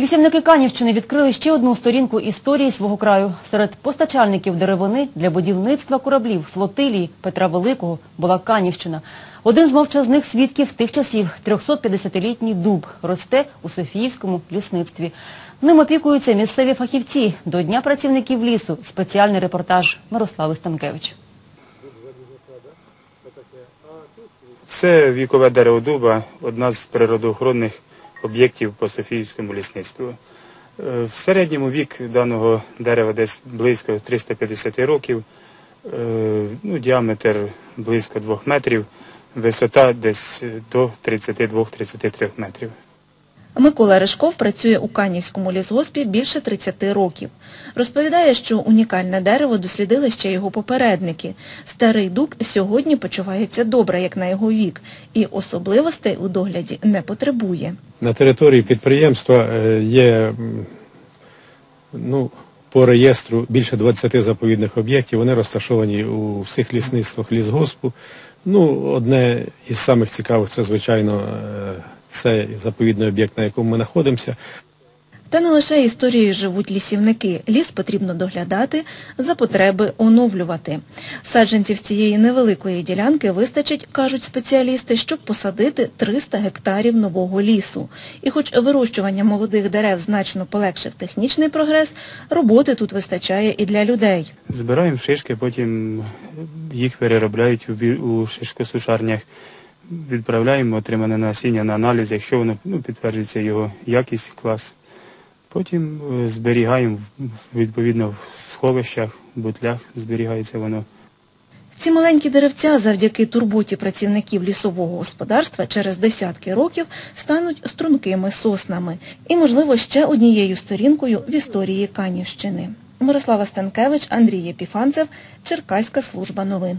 Лісівники Канівщини відкрили ще одну сторінку історії свого краю. Серед постачальників деревини для будівництва кораблів флотилії Петра Великого була Канівщина. Один з мовчазних свідків тих часів – 350-літній дуб, росте у Софіївському лісництві. Ним опікуються місцеві фахівці. До Дня працівників лісу спеціальний репортаж Мирослави Станкевич. Це вікове дерево дуба, одна з природоохоронних об'єктів по Софіївському лісництву. Е, В середньому вік даного дерева десь близько 350 років, е, ну, діаметр близько 2 метрів, висота десь до 32-33 метрів. Микола Ришков працює у Канівському лісгоспі більше 30 років. Розповідає, що унікальне дерево дослідили ще його попередники. Старий дуб сьогодні почувається добре, як на його вік, і особливостей у догляді не потребує. На території підприємства е, є ну, по реєстру більше 20 заповідних об'єктів. Вони розташовані у всіх лісництвах лісгоспу. Ну, одне із самих цікавих це, звичайно, е, це заповідний об'єкт, на якому ми знаходимося. Та не лише історією живуть лісівники. Ліс потрібно доглядати, за потреби оновлювати. Саджанців цієї невеликої ділянки вистачить, кажуть спеціалісти, щоб посадити 300 гектарів нового лісу. І хоч вирощування молодих дерев значно полегшив технічний прогрес, роботи тут вистачає і для людей. Збираємо шишки, потім їх переробляють у у шишкосушарнях. Відправляємо отримане насіння на аналіз, якщо воно ну, підтверджується його якість, клас. Потім е, зберігаємо відповідно в сховищах, в бутлях зберігається воно. Ці маленькі деревця завдяки турботі працівників лісового господарства через десятки років стануть стрункими соснами і, можливо, ще однією сторінкою в історії Канівщини. Мирослава Станкевич, Андрій Єпіфанцев, Черкаська служба новин.